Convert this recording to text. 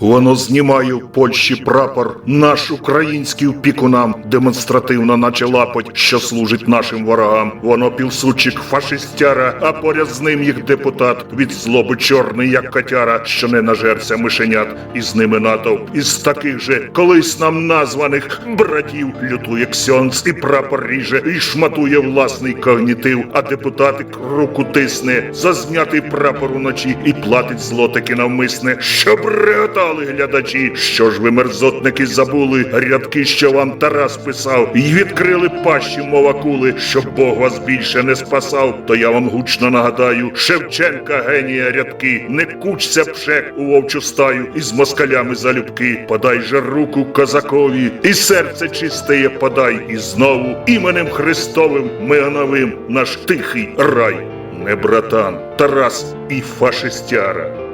Воно знімає в Польщі прапор, наш український впікунам, демонстративно наче лапоть, що служить нашим ворогам. Воно пілсучик фашистяра, а поряд з ним їх депутат. Від злоби чорний, як котяра, що не нажерся мишенят, і з ними натовп. Із таких же колись нам названих братів лютує ксьонц і прапор ріже, і шматує власний когнітив, а депутатик руку тисне за знятий прапор уночі і платить злотики навмисне, щоб реготали глядачі. Що ж ви, мерзотники, забули рядки, що вам Тарас писав, і відкрили пащі мова кули, щоб Бог вас більше не спасав. То я вам гучно нагадаю, Шевченка генія рядки, не кучся пшек у вовчу стаю із москалями залюбки. Подай же руку козакові, і серце чистеє подай, і знову іменем Христовим ми оновим наш тихий рай. Не братан, Тарас і фашистяра.